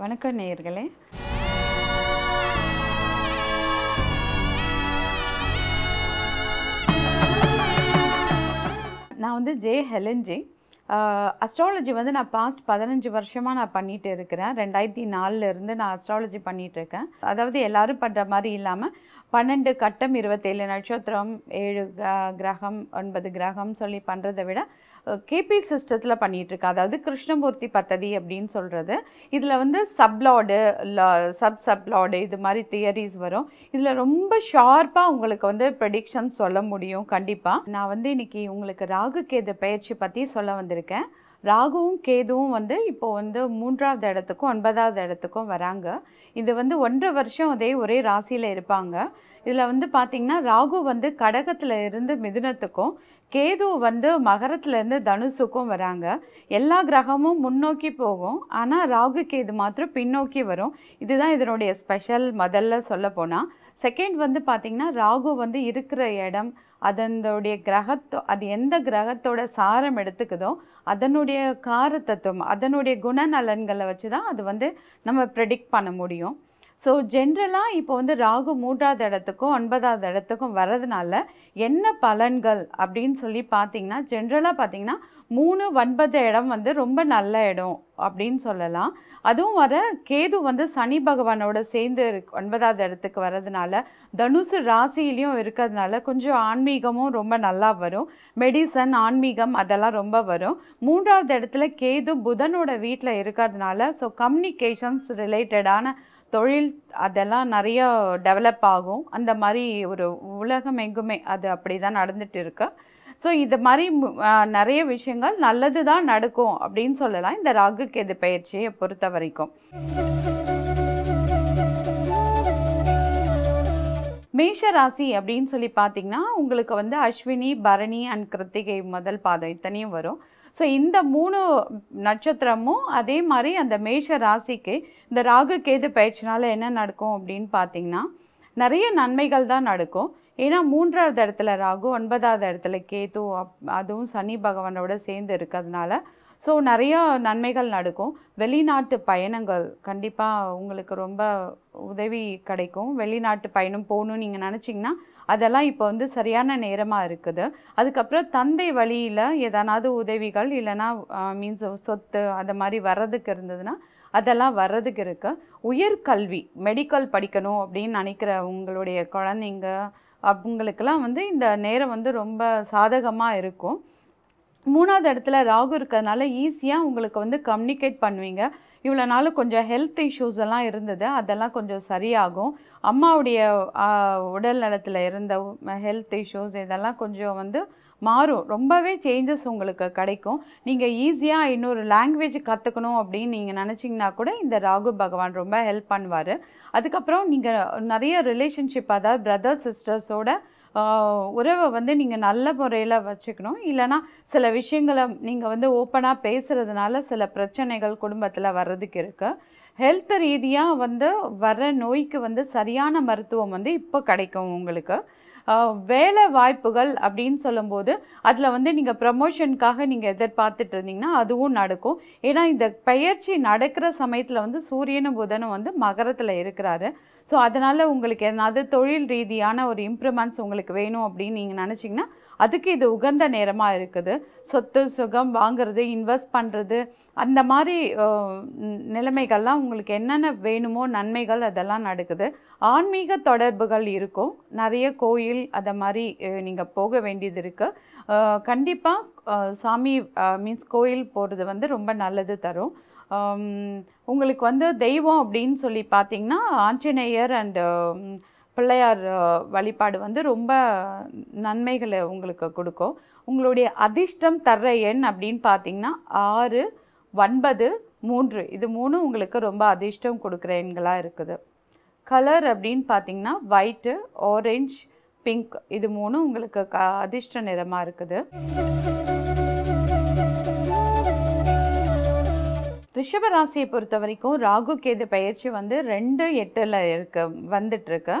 வணக்கம் நேயர்களே. நான் வந்து ஜே ஹெலன்ஜி அஸ்ட்ராலஜி வந்து நான் பாஸ்ட் பதினஞ்சு வருஷமாக நான் பண்ணிகிட்டு இருக்கிறேன். ரெண்டாயிரத்தி நாலுலேருந்து நான் அஸ்ட்ராலஜி பண்ணிகிட்டு இருக்கேன். அதாவது எல்லோரும் பண்ணுற மாதிரி இல்லாமல் பன்னெண்டு கட்டம் இருபத்தேழு நட்சத்திரம் ஏழு கிரகம் ஒன்பது கிரகம் சொல்லி பண்ணுறதை விட கேபி சிஸ்டத்தில் பண்ணிகிட்ருக்கு இருக்கேன் அதாவது கிருஷ்ணமூர்த்தி பத்ததி அப்படின்னு சொல்கிறது இதில் வந்து சப்லாடு சப் சப்லாடு இது மாதிரி தியரிஸ் வரும். இதில் ரொம்ப ஷார்ப்பாக உங்களுக்கு வந்து ப்ரெடிக்ஷன் சொல்ல முடியும் கண்டிப்பாக நான் வந்து இன்னைக்கு உங்களுக்கு ராகு கேது பயிற்சி பற்றி சொல்ல வந்திருக்கேன். ராகுவும் கேதுவும் வந்து இப்போ வந்து மூன்றாவது இடத்துக்கும் ஒன்பதாவது இடத்துக்கும் வராங்க. இது வந்து ஒன்றரை வருஷம் அதே ஒரே ராசியில் இருப்பாங்க. இதில் வந்து பார்த்தீங்கன்னா ராகு வந்து கடகத்தில் இருந்து மிதுனத்துக்கும் கேது வந்து மகரத்துலேருந்து தனுசுக்கும் வராங்க. எல்லா கிரகமும் முன்னோக்கி போகும். ஆனால் ராகு கேது மாத்திரம் பின்னோக்கி வரும். இதுதான் இதனுடைய ஸ்பெஷல் முதல்ல சொல்ல போனால் செகண்ட் வந்து பார்த்தீங்கன்னா ராகு வந்து இருக்கிற இடம் அதனுடைய கிரகத்தோ அது எந்த கிரகத்தோட சாரம் எடுத்துக்குதோ அதனுடைய காரத்தத்துவம் அதனுடைய குணநலன்களை வச்சு தான் அது வந்து நம்ம ப்ரெடிக்ட் பண்ண முடியும். ஸோ ஜென்ரலாக இப்போ வந்து ராகு மூன்றாவது இடத்துக்கும் ஒன்பதாவது இடத்துக்கும் வர்றதுனால என்ன பலன்கள் அப்படின்னு சொல்லி பார்த்தீங்கன்னா ஜென்ரலாக பார்த்தீங்கன்னா மூணு ஒன்பது இடம் வந்து ரொம்ப நல்ல இடம் அப்படின்னு சொல்லலாம். அதுவும் வர கேது வந்து சனி பகவானோட சேர்ந்து இருக்கு- ஒன்பதாவது இடத்துக்கு வர்றதுனால தனுசு ராசியிலையும் இருக்கிறதுனால கொஞ்சம் ஆன்மீகமும் ரொம்ப நல்லா வரும். மெடிசன் ஆன்மீகம் அதெல்லாம் ரொம்ப வரும். மூன்றாவது இடத்துல கேது புதனோட வீட்டில் இருக்கிறதுனால ஸோ கம்யூனிகேஷன்ஸ் ரிலேட்டடான தொழில் அதெல்லாம் நிறைய டெவலப் ஆகும். அந்த மாதிரி ஒரு உலகம் எங்குமே அது அப்படி தான் நடந்துட்டு இருக்குது ஸோ இது மாதிரி மு- நிறைய விஷயங்கள் நல்லது தான் நடக்கும் அப்படின்னு சொல்லலாம். இந்த ராகு கேது பயிற்சியை பொறுத்த வரைக்கும். மேஷ ராசி அப்படின்னு சொல்லி பார்த்தீங்கன்னா உங்களுக்கு வந்து அஸ்வினி பரணி அண்ட் கிருத்திகை முதல் பாதம் இத்தனையும் வரும். ஸோ இந்த மூணு நட்சத்திரமும் அதே மாதிரி அந்த மேஷ ராசிக்கு இந்த ராகு கேது பயிற்சினால என்ன நடக்கும் அப்படின்னு பார்த்தீங்கன்னா நிறைய நன்மைகள் தான் நடக்கும். ஏன்னா மூன்றாவது இடத்துல ராகு ஒன்பதாவது இடத்துல கேது அப்- அதுவும் சனி பகவானோட சேர்ந்து இருக்கிறதுனால ஸோ நிறையா நன்மைகள் நடக்கும். வெளிநாட்டு பயணங்கள் கண்டிப்பாக உங்களுக்கு ரொம்ப உதவி கிடைக்கும். வெளிநாட்டு பயணம் போகணும்னு நீங்கள் நினச்சிங்கன்னா அதெல்லாம் இப்போ வந்து சரியான நேரமாக இருக்குது. அதுக்கப்புறம் தந்தை வழியில் எதனாவது உதவிகள் இல்லைன்னா மீன்ஸ் சொத்து அந்த மாதிரி வர்றதுக்கு இருந்ததுன்னா அதெல்லாம் வர்றதுக்கு இருக்குது உயர்கல்வி மெடிக்கல் படிக்கணும் அப்படின்னு நினைக்கிற உங்களுடைய குழந்தைங்க அவங்களுக்கெல்லாம் வந்து இந்த நேரம் வந்து ரொம்ப சாதகமாக இருக்கும். மூணாவது இடத்துல ராகு இருக்கிறதுனால ஈஸியாக உங்களுக்கு வந்து கம்யூனிகேட் பண்ணுவீங்க. இவ்வளோ நாள் கொஞ்சம் ஹெல்த் இஷ்யூஸ் எல்லாம் இருந்தது அதெல்லாம் கொஞ்சம் சரியாகும். அம்மாவுடைய உடல் நலத்தில் இருந்த ஹெல்த் இஷ்யூஸ் இதெல்லாம் கொஞ்சம் வந்து மாறும். ரொம்பவே சேஞ்சஸ் உங்களுக்கு கிடைக்கும். நீங்கள் ஈஸியாக இன்னொரு லாங்குவேஜ் கற்றுக்கணும் அப்படின்னு நீங்கள் நினச்சிங்கன்னா கூட இந்த ராகு பகவான் ரொம்ப ஹெல்ப் பண்ணுவார். அதுக்கப்புறம் நீங்கள் நிறைய ரிலேஷன்ஷிப் அதாவது பிரதர் சிஸ்டர்ஸோட உறவை வந்து நீங்கள் நல்ல முறையில் வச்சுக்கணும். இல்லைன்னா சில விஷயங்களை நீங்கள் வந்து ஓப்பனாக பேசுகிறதுனால சில பிரச்சனைகள் குடும்பத்தில் வர்றதுக்கு இருக்குது ஹெல்த் ரீதியாக வந்து வர நோய்க்கு வந்து சரியான மருத்துவம் வந்து இப்போ கிடைக்கும் உங்களுக்கு. வேலை வாய்ப்புகள் அப்படின்னு சொல்லும்போது அதில் வந்து நீங்கள் ப்ரமோஷனுக்காக நீங்கள் எதிர்பார்த்துட்டு இருந்தீங்கன்னா அதுவும் நடக்கும். ஏன்னா இந்த பயிற்சி நடக்கிற சமயத்தில் வந்து சூரியனும் புதனும் வந்து மகரத்தில் இருக்கிறாரு. ஸோ அதனால் உங்களுக்கு எதனாவது தொழில் ரீதியான ஒரு இம்ப்ரூவ்மெண்ட்ஸ் உங்களுக்கு வேணும் அப்படின்னு நீங்கள் நினச்சிங்கன்னா அதுக்கு இது உகந்த நேரமாக இருக்குது. சொத்து சுகம் வாங்குறது இன்வெஸ்ட் பண்ணுறது அந்த மாதிரி நிலைமைகள்லாம் உங்களுக்கு என்னென்ன வேணுமோ நன்மைகள் அதெல்லாம் நடக்குது. ஆன்மீக தொடர்புகள் இருக்கும். நிறைய கோயில் அதை மாதிரி நீங்கள் போக வேண்டியது இருக்குது கண்டிப்பாக சாமி மீன்ஸ் கோயில் போகிறது வந்து ரொம்ப நல்லது தரும். உங்களுக்கு வந்து தெய்வம் அப்படின்னு சொல்லி பார்த்தீங்கன்னா ஆஞ்சநேயர் அண்டு பிள்ளையார் வழிபாடு வந்து ரொம்ப நன்மைகளை உங்களுக்கு கொடுக்கும். உங்களுடைய அதிர்ஷ்டம் தர்ற எண் அப்படின்னு பார்த்தீங்கன்னா ஆறு ஒன்பது மூன்று. இது மூணும் உங்களுக்கு ரொம்ப அதிர்ஷ்டம் கொடுக்குற எண்களாக இருக்குது. கலர் அப்படின்னு பார்த்தீங்கன்னா ஒயிட்டு ஆரஞ்ச் பிங்க் இது மூணும் உங்களுக்கு க அதிர்ஷ்ட நிறமாக இருக்குது. ரிஷப ராசியை பொறுத்த வரைக்கும் ராகு கேது பயிற்சி வந்து ரெண்டு எட்டில் இருக்கு வந்துட்டுருக்கு.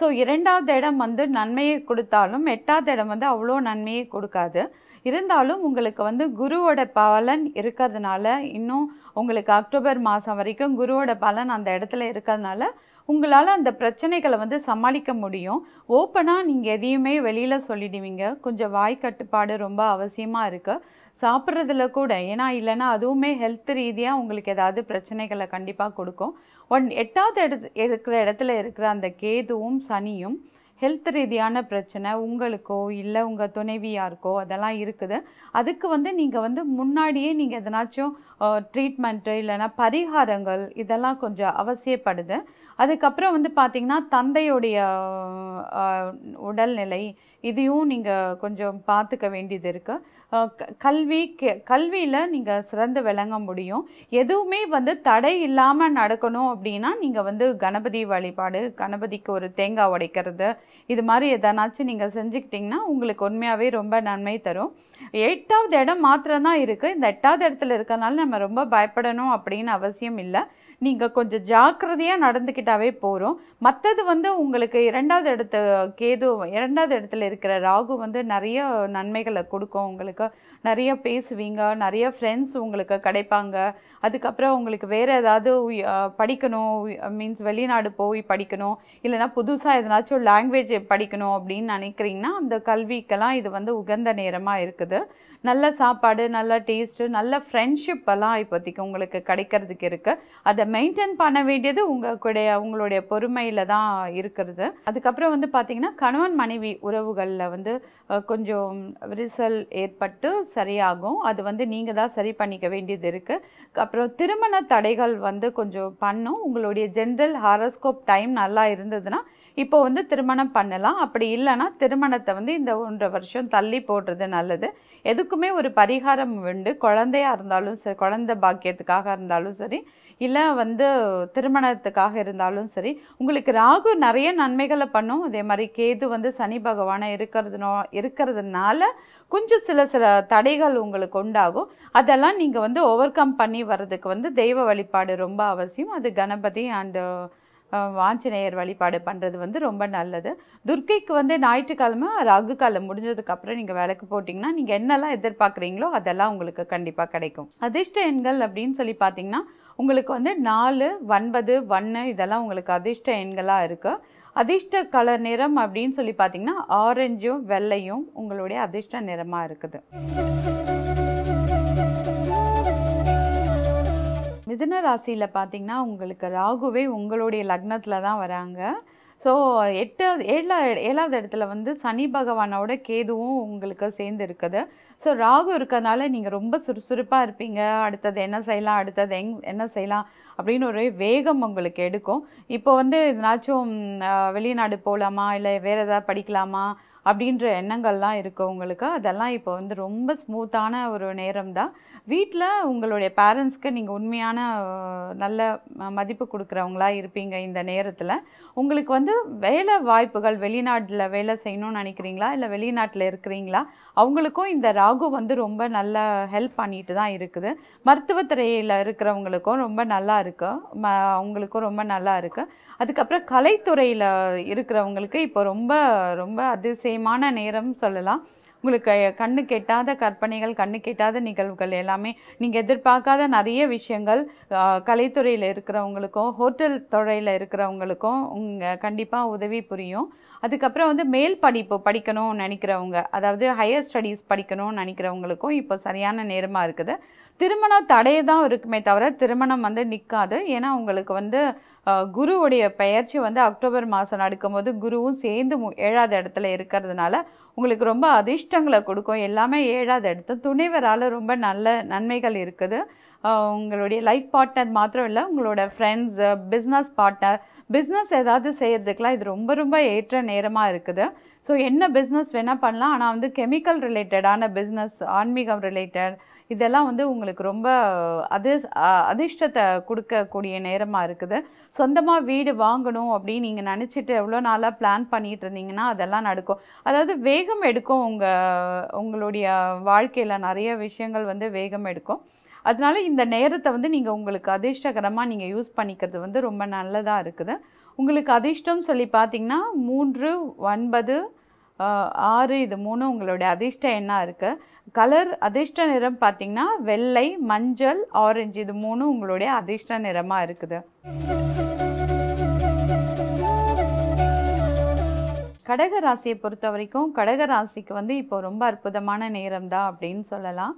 ஸோ இரண்டாவது இடம் வந்து நன்மையை கொடுத்தாலும் எட்டாவது இடம் வந்து அவ்வளோ நன்மையை கொடுக்காது. இருந்தாலும் உங்களுக்கு வந்து குருவோட பலன் இருக்கிறதுனால இன்னும் உங்களுக்கு அக்டோபர் மாதம் வரைக்கும் குருவோட பலன் அந்த இடத்துல இருக்கிறதுனால உங்களால் அந்த பிரச்சனைகளை வந்து சமாளிக்க முடியும். ஓப்பனாக நீங்கள் எதையுமே வெளியில் சொல்லிடுவீங்க. கொஞ்சம் வாய் கட்டுப்பாடு ரொம்ப அவசியமாக இருக்குது சாப்பிட்றதுல கூட ஏன்னா இல்லைன்னா அதுவுமே ஹெல்த் ரீதியாக உங்களுக்கு ஏதாவது பிரச்சனைகளை கண்டிப்பாக கொடுக்கும். ஒன் எட்டாவது இடத்து இருக்கிற இடத்துல இருக்கிற அந்த கேதுவும் சனியும் ஹெல்த் ரீதியான பிரச்சனை உங்களுக்கோ இல்லை உங்கள் துணைவியாருக்கோ அதெல்லாம் இருக்குது. அதுக்கு வந்து நீங்கள் வந்து முன்னாடியே நீங்கள் எதனாச்சும் ட்ரீட்மெண்ட்டு இல்லைன்னா பரிகாரங்கள் இதெல்லாம் கொஞ்சம் அவசியப்படுது. அதுக்கப்புறம் வந்து பார்த்தீங்கன்னா தந்தையுடைய உடல்நிலை இதையும் நீங்கள் கொஞ்சம் பார்த்துக்க வேண்டியது இருக்குது கல்வி கல்வியில் நீங்கள் சிறந்து விளங்க முடியும். எதுவுமே வந்து தடை இல்லாமல் நடக்கணும் அப்படின்னா நீங்கள் வந்து கணபதி வழிபாடு கணபதிக்கு ஒரு தேங்காய் உடைக்கிறது இது மாதிரி எதனாச்சும் நீங்கள் செஞ்சுக்கிட்டிங்கன்னா உங்களுக்கு உண்மையாகவே ரொம்ப நன்மை தரும். எட்டாவது இடம் மாத்திரம்தான் இருக்குது இந்த எட்டாவது இடத்துல இருக்கறனால நம்ம ரொம்ப பயப்படணும் அப்படின்னு அவசியம் இல்லை. நீங்கள் கொஞ்சம் ஜாக்கிரதையாக நடந்துக்கிட்டாவே போகிறோம் மற்றது வந்து உங்களுக்கு இரண்டாவது இடத்த கேது இரண்டாவது இடத்துல இருக்கிற ராகு வந்து நிறைய நன்மைகளை கொடுக்கும். உங்களுக்கு நிறைய பேசுவீங்க நிறைய ஃப்ரெண்ட்ஸ் உங்களுக்கு கிடைப்பாங்க. அதுக்கப்புறம் உங்களுக்கு வேறு ஏதாவது படிக்கணும். மீன்ஸ் வெளிநாடு போய் படிக்கணும். இல்லைன்னா புதுசாக எதனாச்சும் லாங்குவேஜ் படிக்கணும் அப்படின்னு நினைக்கிறீங்கன்னா அந்த கல்விக்கெல்லாம் இது வந்து உகந்த நேரமாக இருக்குது. நல்ல சாப்பாடு நல்ல டேஸ்ட்டு நல்ல ஃப்ரெண்ட்ஷிப் எல்லாம் இப்போதைக்கு உங்களுக்கு கிடைக்கிறதுக்கு இருக்குது அதை மெயின்டைன் பண்ண வேண்டியது உங்களுடைய உங்களுடைய பொறுமையில தான் இருக்கிறது. அதுக்கப்புறம் வந்து பார்த்தீங்கன்னா கணவன் மனைவி உறவுகளில் வந்து கொஞ்சம் விரிசல் ஏற்பட்டு சரியாகும். அது வந்து நீங்கள் தான் சரி பண்ணிக்க வேண்டியது இருக்கு. அப்புறம் திருமண தடைகள் வந்து கொஞ்சம் பண்ணும். உங்களுடைய ஜென்ரல் ஹாரோஸ்கோப் டைம் நல்லா இருந்ததுன்னா இப்போ வந்து திருமணம் பண்ணலாம். அப்படி இல்லைன்னா திருமணத்தை வந்து இந்த ஒன்றரை வருஷம் தள்ளி போடுறது நல்லது. எதுக்குமே ஒரு பரிகாரம் உண்டு. குழந்தையா இருந்தாலும் சரி குழந்தை பாக்கியத்துக்காக இருந்தாலும் சரி இல்லை வந்து திருமணத்துக்காக இருந்தாலும் சரி உங்களுக்கு ராகு நிறைய நன்மைகளை பண்ணும். அதே மாதிரி கேது வந்து சனி பகவானை இருக்கிறதுனோ இருக்கிறதுனால கொஞ்சம் சில சில தடைகள் உங்களுக்கு உண்டாகும். அதெல்லாம் நீங்கள் வந்து ஓவர் கம் பண்ணி வர்றதுக்கு வந்து தெய்வ வழிபாடு ரொம்ப அவசியம். அது கணபதி அண்டு ஆஞ்சநேயர் வழிபாடு பண்ணுறது வந்து ரொம்ப நல்லது. துர்க்கைக்கு வந்து ஞாயிற்றுக்கிழமை ராகு காலம் முடிஞ்சதுக்கப்புறம் நீங்கள் விளக்கு போட்டிங்கன்னா நீங்கள் என்னெல்லாம் எதிர்பார்க்குறீங்களோ அதெல்லாம் உங்களுக்கு கண்டிப்பாக கிடைக்கும். அதிர்ஷ்ட எண்கள் அப்படின்னு சொல்லி பார்த்தீங்கன்னா உங்களுக்கு வந்து நாலு ஒன்பது ஒன்று இதெல்லாம் உங்களுக்கு அதிர்ஷ்ட எண்களாக இருக்குது அதிர்ஷ்ட கலர் நிறம் அப்படின்னு சொல்லி பார்த்தீங்கன்னா ஆரஞ்சும் வெள்ளையும் உங்களுடைய அதிர்ஷ்ட நிறமாக இருக்குது. மிதுன ராசியில் பார்த்தீங்கன்னா உங்களுக்கு ராகுவே உங்களுடைய லக்னத்தில் தான் வராங்க. ஸோ எட்டாவது ஏழா ஏழாவது இடத்துல வந்து சனி பகவானோட கேதுவும் உங்களுக்கு சேர்ந்து இருக்குது ஸோ ராகு இருக்கறனால நீங்கள் ரொம்ப சுறுசுறுப்பாக இருப்பீங்க. அடுத்தது என்ன செய்யலாம் அடுத்தது எங் என்ன செய்யலாம் அப்படின்னு ஒரு வேகம் உங்களுக்கு எடுக்கும். இப்போ வந்து எதனாச்சும் வெளிநாடு போகலாமா இல்லை வேறு எதாவது படிக்கலாமா? அப்படின்ற எண்ணங்கள்லாம் இருக்கு உங்களுக்கு. அதெல்லாம் இப்போ வந்து ரொம்ப ஸ்மூத்தான ஒரு நேரம் தான் வீட்டில் உங்களுடைய பேரண்ட்ஸ்க்கு நீங்கள் உண்மையான நல்ல மதிப்பு கொடுக்குறவங்களா இருப்பீங்க இந்த நேரத்தில். உங்களுக்கு வந்து வேலை வாய்ப்புகள் வெளிநாட்டில் வேலை செய்யணும்னு நினைக்கிறீங்களா? இல்லை வெளிநாட்டில் இருக்கிறீங்களா? அவங்களுக்கும் இந்த ராகு வந்து ரொம்ப நல்ல ஹெல்ப் பண்ணிட்டு தான் இருக்குது. மருத்துவத்துறையில் இருக்கிறவங்களுக்கும் ரொம்ப நல்லா இருக்கு. ம அவங்களுக்கும் ரொம்ப நல்லா இருக்குது அதுக்கப்புறம் கலைத்துறையில் இருக்கிறவங்களுக்கு இப்போ ரொம்ப ரொம்ப அதிசயமான நேரம் சொல்லலாம். உங்களுக்கு கண்ணு கெட்டாத கற்பனைகள் கண்ணு கெட்டாத நிகழ்வுகள் எல்லாமே நீங்கள் எதிர்பார்க்காத நிறைய விஷயங்கள் கலைத்துறையில் இருக்கிறவங்களுக்கும் ஹோட்டல் துறையில் இருக்கிறவங்களுக்கும் உங்கள் கண்டிப்பாக உதவி புரியும். அதுக்கப்புறம் வந்து மேல் படிப்பு படிக்கணும்னு நினைக்கிறவங்க அதாவது ஹையர் ஸ்டடீஸ் படிக்கணும்னு நினைக்கிறவங்களுக்கும் இப்போ சரியான நேரமாக இருக்குது. திருமணம் தடையை தான் இருக்குமே தவிர திருமணம் வந்து நிற்காது ஏன்னா உங்களுக்கு வந்து குருவுடைய பெயர்ச்சி வந்து அக்டோபர் மாதம் நடக்கும்போது குருவும் சேர்ந்து ஏழாவது இடத்துல இருக்கிறதுனால உங்களுக்கு ரொம்ப அதிர்ஷ்டங்களை கொடுக்கும். எல்லாமே ஏழாவது இடத்து. துணைவரால் ரொம்ப நல்ல நன்மைகள் இருக்குது. உங்களுடைய லைஃப் பார்ட்னர் மாத்திரம் இல்லை உங்களோட ஃப்ரெண்ட்ஸு பிஸ்னஸ் பார்ட்னர் பிஸ்னஸ் ஏதாவது செய்கிறதுக்கெலாம் இது ரொம்ப ரொம்ப ஏற்ற நேரமாக இருக்குது. ஸோ என்ன பிஸ்னஸ் வேணால் பண்ணலாம். ஆனால் வந்து கெமிக்கல் ரிலேட்டடான பிஸ்னஸ் ஆன்மீகம் ரிலேட்டட் இதெல்லாம் வந்து உங்களுக்கு ரொம்ப அது அதிர்ஷ்டத்தை கொடுக்கக்கூடிய நேரமாக இருக்குது. சொந்தமாக வீடு வாங்கணும் அப்படின்னு நீங்கள் நினச்சிட்டு எவ்வளோ நாளாக பிளான் பண்ணிட்டு இருந்தீங்கன்னா அதெல்லாம் நடக்கும். அதாவது வேகம் எடுக்கும் உங்கள் உங்களுடைய வாழ்க்கையில் நிறைய விஷயங்கள் வந்து வேகம் எடுக்கும். அதனால இந்த நேரத்தை வந்து நீங்கள் உங்களுக்கு அதிர்ஷ்டகரமாக நீங்கள் யூஸ் பண்ணிக்கிறது வந்து ரொம்ப நல்லதாக இருக்குது. உங்களுக்கு அதிர்ஷ்டம் சொல்லி பார்த்தீங்கன்னா மூன்று ஒன்பது ஆறு இது மூணும் உங்களுடைய அதிர்ஷ்டம் என்ன இருக்குது கலர் அதிர்ஷ்ட நிறம் பார்த்தீங்கன்னா வெள்ளை மஞ்சள் ஆரஞ்சு இது மூணும் உங்களுடைய அதிர்ஷ்ட நிறமாக இருக்குது. கடக ராசியை பொறுத்த வரைக்கும் கடக ராசிக்கு வந்து இப்போ ரொம்ப அற்புதமான நேரம் தான் அப்படின்னு சொல்லலாம்.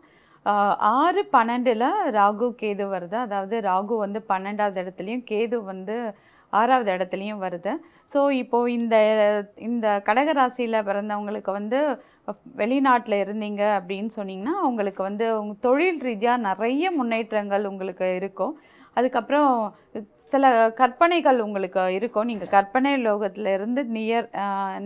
ஆறு பன்னெண்டுல ராகு கேது வருது. அதாவது ராகு வந்து பன்னெண்டாவது இடத்துலையும் கேது வந்து ஆறாவது இடத்துலையும் வருது. ஸோ இப்போ இந்த இந்த கடக ராசியில் பிறந்தவங்களுக்கு வந்து வெளிநாட்டில் இருந்தீங்க அப்படின்னு சொன்னீங்கன்னா உங்களுக்கு வந்து உங்கள் தொழில் ரீதியாக நிறைய முன்னேற்றங்கள் உங்களுக்கு இருக்கும். அதுக்கப்புறம் சில கற்பனைகள் உங்களுக்கு இருக்கும். நீங்கள் கற்பனை லோகத்துல இருந்து நியர்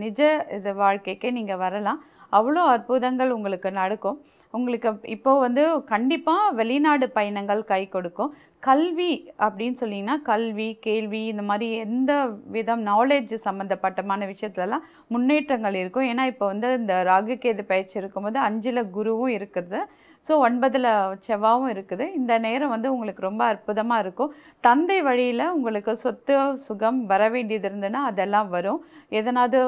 நிஜ இது வாழ்க்கைக்கு நீங்கள் வரலாம். அவ்வளோ அற்புதங்கள் உங்களுக்கு நடக்கும். உங்களுக்கு இப்போ வந்து கண்டிப்பாக வெளிநாடு பயணங்கள் கை கொடுக்கும். கல்வி அப்படின்னு சொன்னீங்கன்னா கல்வி கேள்வி இந்த மாதிரி எந்த விதம் நாலேஜ் சம்மந்தப்பட்டமான விஷயத்துலலாம் முன்னேற்றங்கள் இருக்கும். ஏன்னா இப்போ வந்து இந்த ராகுகேது பயிற்சி இருக்கும்போது அஞ்சில் குருவும் இருக்குது. ஸோ ஒன்பதில் செவ்வாவும் இருக்குது. இந்த நேரம் வந்து உங்களுக்கு ரொம்ப அற்புதமாக இருக்கும். தந்தை வழியில் உங்களுக்கு சொத்து சுகம் வர வேண்டியது இருந்ததுன்னா அதெல்லாம் வரும். எதனாவது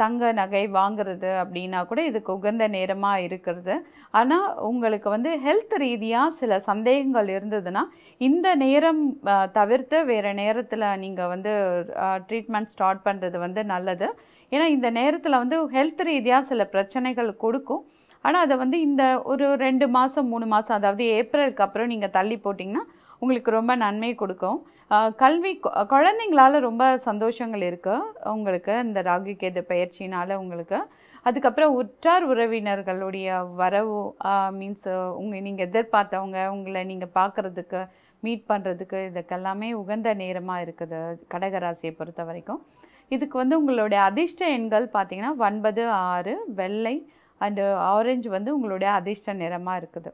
தங்க நகை வாங்கிறது அப்படின்னா கூட இதுக்கு உகந்த நேரமாக இருக்கிறது. ஆனால் உங்களுக்கு வந்து ஹெல்த் ரீதியாக சில சந்தேகங்கள் இருந்ததுன்னா இந்த நேரம் தவிர்த்து வேறு நேரத்தில் நீங்கள் வந்து ட்ரீட்மெண்ட் ஸ்டார்ட் பண்ணுறது வந்து நல்லது. ஏன்னா இந்த நேரத்தில் வந்து ஹெல்த் ரீதியாக சில பிரச்சனைகள் கொடுக்கும். ஆனால் அதை வந்து இந்த ஒரு ரெண்டு மாதம் மூணு மாதம் அதாவது ஏப்ரலுக்கு அப்புறம் நீங்கள் தள்ளி போட்டிங்கன்னா உங்களுக்கு ரொம்ப நன்மை கொடுக்கும். கல்வி குழந்தைங்களால ரொம்ப சந்தோஷங்கள் இருக்குது உங்களுக்கு இந்த ராகு கேது பயிற்சினால் உங்களுக்கு. அதுக்கப்புறம் உற்றார் உறவினர்களுடைய வரவு மீன்ஸ் உங்கள் நீங்கள் எதிர்பார்த்தவங்க உங்களை நீங்கள் பார்க்குறதுக்கு மீட் பண்ணுறதுக்கு இதுக்கெல்லாமே உகந்த நேரமாக இருக்குது கடகராசியை பொறுத்த வரைக்கும். இதுக்கு வந்து உங்களுடைய அதிர்ஷ்ட எண்கள் பார்த்தீங்கன்னா ஒன்பது ஆறு வெள்ளை அண்டு ஆரஞ்சு வந்து உங்களுடைய அதிர்ஷ்ட நிறமாக இருக்குது.